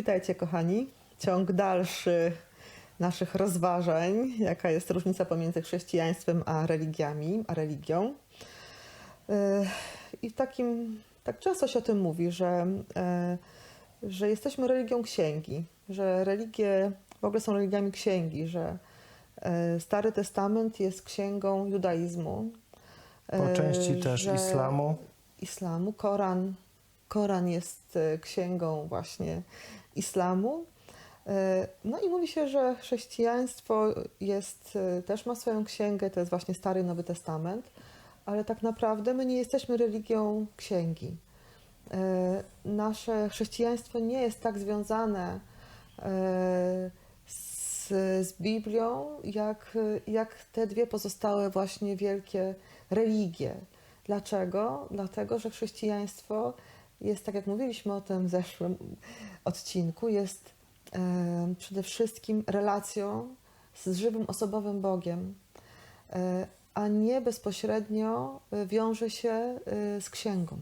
Witajcie, kochani. Ciąg dalszy naszych rozważań, jaka jest różnica pomiędzy chrześcijaństwem a religiami, a religią. Yy, I takim, tak często się o tym mówi, że, yy, że jesteśmy religią księgi, że religie w ogóle są religiami księgi, że yy, Stary Testament jest księgą judaizmu. Po części też islamu. islamu. Koran, Koran jest e, księgą właśnie islamu. E, No i mówi się, że chrześcijaństwo jest, e, też ma swoją księgę, to jest właśnie Stary Nowy Testament, ale tak naprawdę my nie jesteśmy religią księgi. Nasze chrześcijaństwo nie jest tak związane z, z Biblią, jak, jak te dwie pozostałe właśnie wielkie religie. Dlaczego? Dlatego, że chrześcijaństwo jest, tak jak mówiliśmy o tym w zeszłym odcinku, jest e, przede wszystkim relacją z żywym, osobowym Bogiem, e, a nie bezpośrednio wiąże się e, z księgą.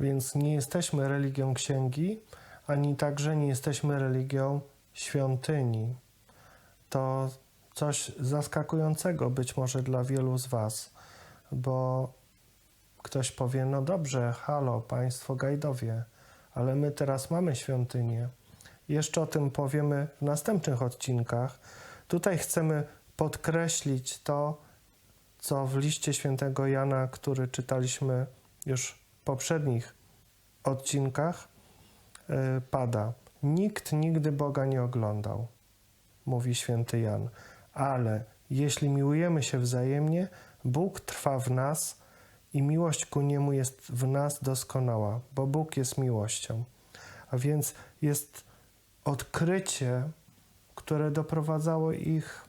Więc nie jesteśmy religią księgi, ani także nie jesteśmy religią świątyni. To coś zaskakującego być może dla wielu z Was, bo ktoś powie: No dobrze, halo, Państwo Gajdowie, ale my teraz mamy świątynię. Jeszcze o tym powiemy w następnych odcinkach. Tutaj chcemy podkreślić to, co w liście świętego Jana, który czytaliśmy już w poprzednich odcinkach, y, pada. Nikt nigdy Boga nie oglądał, mówi święty Jan, ale jeśli miłujemy się wzajemnie, Bóg trwa w nas i miłość ku Niemu jest w nas doskonała, bo Bóg jest miłością. A więc jest odkrycie, które doprowadzało ich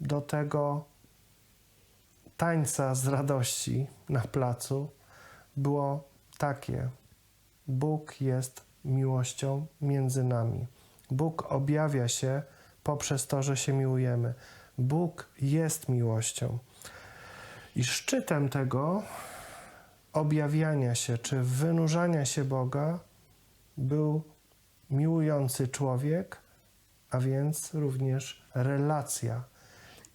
do tego tańca z radości na placu, było takie: Bóg jest miłością między nami. Bóg objawia się poprzez to, że się miłujemy. Bóg jest miłością. I szczytem tego objawiania się czy wynurzania się Boga był miłujący człowiek, a więc również relacja.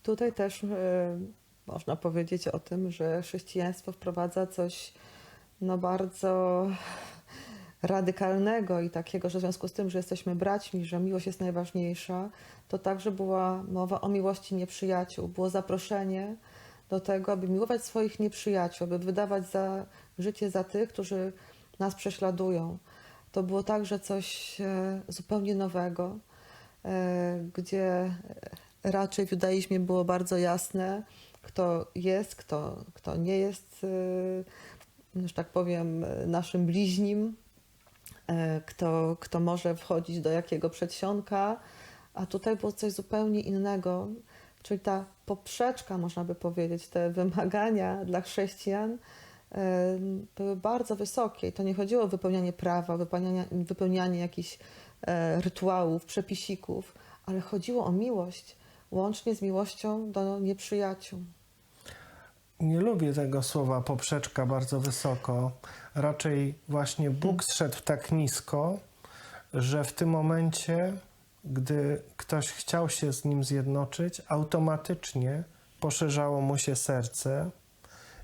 Tutaj też e, można powiedzieć o tym, że chrześcijaństwo wprowadza coś no bardzo radykalnego i takiego, że w związku z tym, że jesteśmy braćmi, że miłość jest najważniejsza, to także była mowa o miłości nieprzyjaciół. Było zaproszenie do tego, aby miłować swoich nieprzyjaciół, aby wydawać za życie za tych, którzy nas prześladują. To było także coś e, zupełnie nowego, e, gdzie raczej w judaizmie było bardzo jasne, kto jest, kto, kto nie jest, e, że tak powiem, naszym bliźnim, kto, kto może wchodzić do jakiego przedsionka, a tutaj było coś zupełnie innego, czyli ta poprzeczka, można by powiedzieć, te wymagania dla chrześcijan e, były bardzo wysokie. I to nie chodziło o wypełnianie prawa, wypełnianie, wypełnianie jakichś e, rytuałów, przepisików, ale chodziło o miłość, łącznie z miłością do nieprzyjaciół. Nie lubię tego słowa poprzeczka bardzo wysoko. Raczej właśnie Bóg zszedł tak nisko, że w tym momencie, gdy ktoś chciał się z nim zjednoczyć, automatycznie poszerzało mu się serce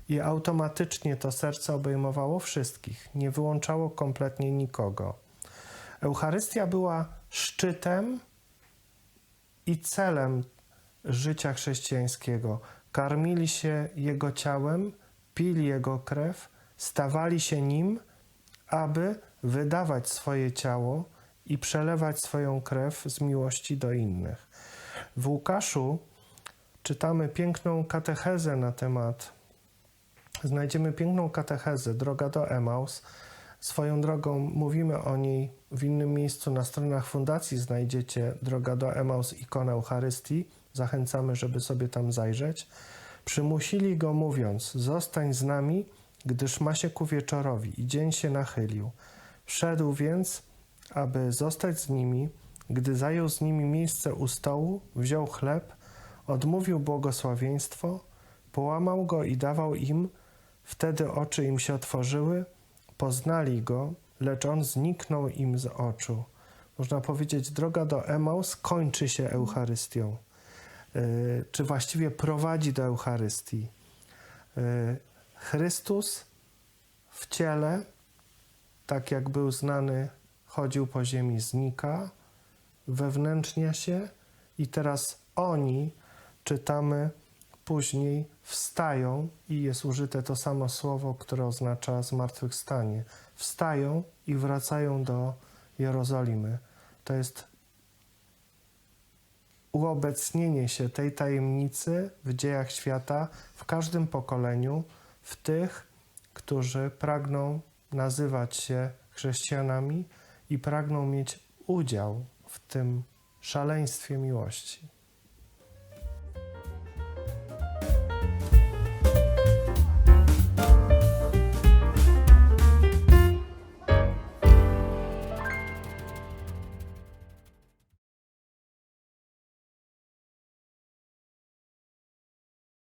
i automatycznie to serce obejmowało wszystkich, nie wyłączało kompletnie nikogo. Eucharystia była szczytem i celem życia chrześcijańskiego. Karmili się Jego ciałem, pili Jego krew, stawali się Nim, aby wydawać swoje ciało i przelewać swoją krew z miłości do innych. W Łukaszu czytamy piękną katechezę na temat, znajdziemy piękną katechezę, Droga do Emaus. Swoją drogą mówimy o niej w innym miejscu na stronach fundacji znajdziecie Droga do Emaus ikonę Eucharystii. Zachęcamy, żeby sobie tam zajrzeć. Przymusili go mówiąc: Zostań z nami, gdyż ma się ku wieczorowi i dzień się nachylił. Wszedł więc, aby zostać z nimi. Gdy zajął z nimi miejsce u stołu, wziął chleb, odmówił błogosławieństwo, połamał go i dawał im. Wtedy oczy im się otworzyły, poznali go, lecz on zniknął im z oczu. można powiedzieć, droga do Emaus kończy się Eucharystią, y, czy właściwie prowadzi do Eucharystii. Y, Chrystus w ciele, tak jak był znany, chodził po ziemi, znika, wewnętrznia się i teraz oni, czytamy później, wstają i jest użyte to samo słowo, które oznacza zmartwychwstanie. Wstają i wracają do Jerozolimy. To jest uobecnienie się tej tajemnicy w dziejach świata w każdym pokoleniu, w tych, którzy pragną nazywać się chrześcijanami i pragną mieć udział w tym szaleństwie miłości.